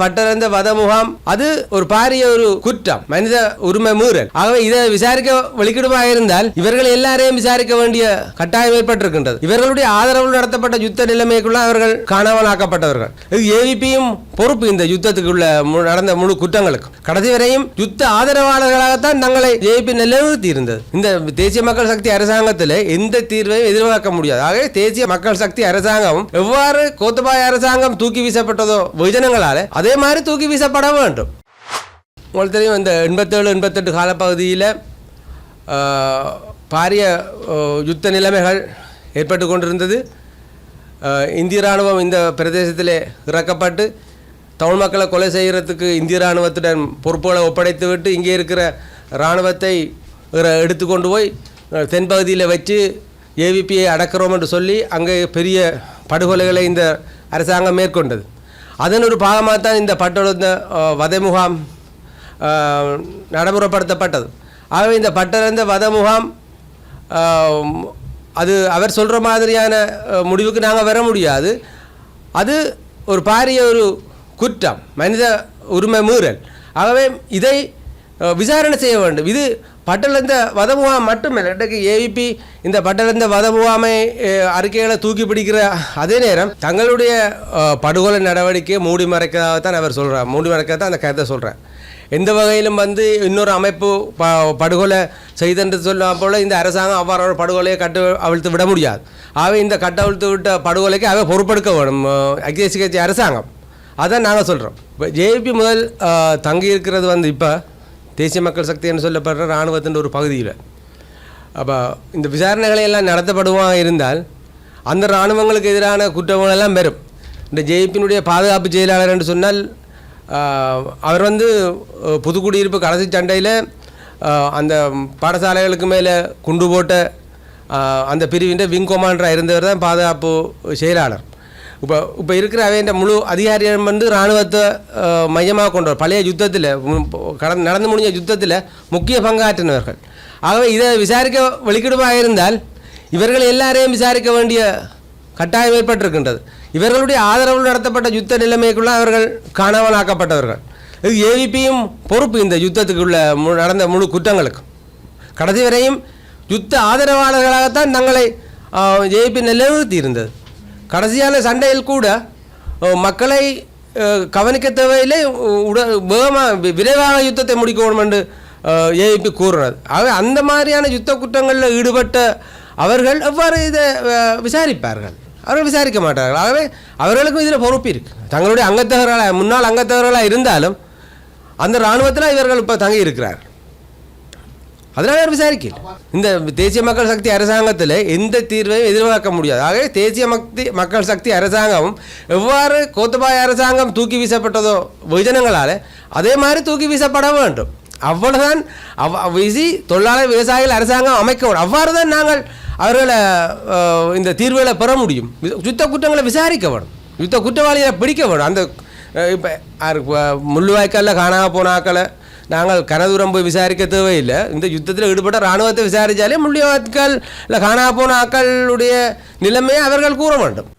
பட்டறந்த வத முகாம் அது ஒரு பாரிய ஒரு குற்றம். மனித உரிமை மீறல். ஆகவே இதை விசாரிக்க வெளிக்கிடுமாக இருந்தால் இவர்கள் எல்லாரையும் விசாரிக்க வேண்டிய கட்டாயம் ஏற்பட்டிருக்கின்றது. இவர்களுடைய ஆதரவு நடத்தப்பட்ட யுத்த நிலைமைக்குள்ள அவர்கள் காணாமல் ஆக்கப்பட்டவர்கள் இது ஏவிபியும் பொறுப்பு இந்த யுத்தத்துக்குள்ள நடந்த முழு குற்றங்களுக்கு கடைசி வரையும் யுத்த ஆதரவாளர்களாகத்தான் தங்களை ஜேபி நிலைநிறுத்தி இருந்தது. இந்த தேசிய மக்கள் சக்தி அரசாங்கத்தில் எந்த தீர்வையும் எதிர்பார்க்க முடியாது. ஆகவே தேசிய மக்கள் சக்தி அரசாங்கம் எவ்வாறு கோத்தபாய அரசாங்கம் தூக்கி வீசப்பட்டதோ வெகுஜனங்களால அது மாதிரி தூக்கி வீசப்பட வேண்டும். உங்களுக்கு தெரியும் இந்த எண்பத்தேழு எண்பத்தெட்டு காலப்பகுதியில் பாரிய யுத்த நிலைமைகள் ஏற்பட்டு கொண்டிருந்தது. இந்திய இராணுவம் இந்த பிரதேசத்தில் இறக்கப்பட்டு தமிழ் மக்களை கொலை செய்கிறதுக்கு இந்திய இராணுவத்துடன் பொறுப்புகளை ஒப்படைத்து விட்டு இங்கே இருக்கிற இராணுவத்தை எடுத்து எடுத்துக்கொண்டு போய் தென்பகுதியில் வச்சு ஏவிபியை அடக்கிறோம் என்று சொல்லி அங்கே பெரிய படுகொலைகளை இந்த அரசாங்கம் மேற்கொண்டது. அதன் ஒரு பாகமாக தான் இந்த பட்டொழுந்த வதை முகாம் நடைமுறைப்படுத்தப்பட்டது. ஆகவே இந்த பட்டறந்த வத முகாம் அது அவர் சொல்கிற மாதிரியான முடிவுக்கு நாங்கள் வர முடியாது. அது ஒரு பாரிய ஒரு குற்றம் மனித உரிமை மீறல். ஆகவே இதை விசாரணை செய்ய வேண்டும். இது பட்டலந்த வத முகாம் மட்டுமல்ல இன்றைக்கு ஏவிபி இந்த பட்டலந்த வத முகாமை அறிக்கைகளை தூக்கி பிடிக்கிற அதே நேரம் தங்களுடைய படுகொலை நடவடிக்கையை மூடி மறைக்கிறதாகத்தான் அவர் சொல்கிறார் மூடி மறைக்கிறதான் அந்த கருத்தை சொல்கிறேன் எந்த வகையிலும் வந்து இன்னொரு அமைப்பு ப படுகொலை செய்தென்று சொல்ல போல இந்த அரசாங்கம் அவ்வாறு ஒரு படுகொலையை கட்டு அவிழ்த்து விட முடியாது. ஆகவே இந்த கட்டவிழ்த்து விட்ட படுகொலைக்கு அவை பொறுப்பெடுக்க வேணும் அஹ், ஐக்கிய கட்சி அரசாங்கம். அதான் நாங்கள் சொல்கிறோம் இப்போ ஜேபி முதல் தங்கி இருக்கிறது வந்து இப்போ தேசிய மக்கள் சக்தின்னு சொல்லப்படுற இராணுவத்தின் ஒரு பகுதியில். அப்போ இந்த விசாரணைகளை எல்லாம் நடத்தப்படுவா இருந்தால் அந்த இராணுவங்களுக்கு எதிரான குற்றங்கள் எல்லாம் பெறும். இந்த ஜேபியினுடைய பாதுகாப்பு செயலாளர் என்று சொன்னால் அவர் வந்து புதுக்குடியிருப்பு கடைசி சண்டையில் அந்த பாடசாலைகளுக்கு மேலே குண்டு போட்ட அந்த பிரிவின் விங் கொமாண்டராக இருந்தவர் தான் பாதுகாப்பு செயலாளர். இப்போ இப்போ இருக்கிற அவையின் முழு அதிகாரியம் வந்து இராணுவத்தை மையமாக கொண்டவர் பழைய யுத்தத்தில் கடந்து நடந்து முடிஞ்ச யுத்தத்தில் முக்கிய பங்காற்றினவர்கள். ஆகவே இதை விசாரிக்க வெளிக்கிடுமாக இருந்தால் இவர்கள் எல்லாரையும் விசாரிக்க வேண்டிய கட்டாயம் ஏற்பட்டிருக்கின்றது. இவர்களுடைய ஆதரவு நடத்தப்பட்ட யுத்த நிலைமைக்குள்ள அவர்கள் காணாமலாக்கப்பட்டவர்கள். இது ஏவிபியும் பொறுப்பு இந்த யுத்தத்துக்குள்ள நடந்த முழு குற்றங்களுக்கு கடைசி வரையும் யுத்த ஆதரவாளர்களாகத்தான் தங்களை ஜேபி நிலைநிறுத்தி இருந்தது கடைசியான சண்டையில் கூட மக்களை கவனிக்க தேவையில்லை உட வேகமாக விரைவாக யுத்தத்தை முடிக்கணும் என்று ஏஐபி கூறுறது ஆக அந்த மாதிரியான யுத்த குற்றங்களில் ஈடுபட்ட அவர்கள் எவ்வாறு இதை விசாரிப்பார்கள்? அவர்கள் விசாரிக்க மாட்டார்கள். ஆகவே அவர்களுக்கும் இதில் பொறுப்பு இருக்குது தங்களுடைய அங்கத்தவர்களாக முன்னாள் அங்கத்தவர்களாக இருந்தாலும் அந்த இராணுவத்தில் இவர்கள் இப்போ தங்கி இருக்கிறார்கள் அதனால அவர் விசாரிக்கல. இந்த தேசிய மக்கள் சக்தி அரசாங்கத்தில் எந்த தீர்வையும் எதிர்பார்க்க முடியாது. ஆகவே தேசிய மக்தி மக்கள் சக்தி அரசாங்கம் எவ்வாறு கோத்தபாய அரசாங்கம் தூக்கி வீசப்பட்டதோ வெகுஜனங்களால் அதே மாதிரி தூக்கி வீசப்பட வேண்டும். அவ்வளவுதான். அவ் வீசி தொழிலாளர் விவசாயிகள் அரசாங்கம் அமைக்க வேண்டும். அவ்வாறு தான் நாங்கள் அவர்களை இந்த தீர்வுகளை பெற முடியும். யுத்த குற்றங்களை விசாரிக்க வேணும் யுத்த குற்றவாளிகளை பிடிக்க வேணும் அந்த இப்போ முள்ளுவாய்க்காலில் காணாம போனாக்களை நாங்கள் கனதூரம் போய் விசாரிக்க தேவையில்லை. இந்த யுத்தத்தில் ஈடுபட்ட இராணுவத்தை விசாரித்தாலே முள்ளியவாத்கள் இல்லை காணா போன ஆக்களுடைய நிலைமையை அவர்கள் கூற வேண்டும்.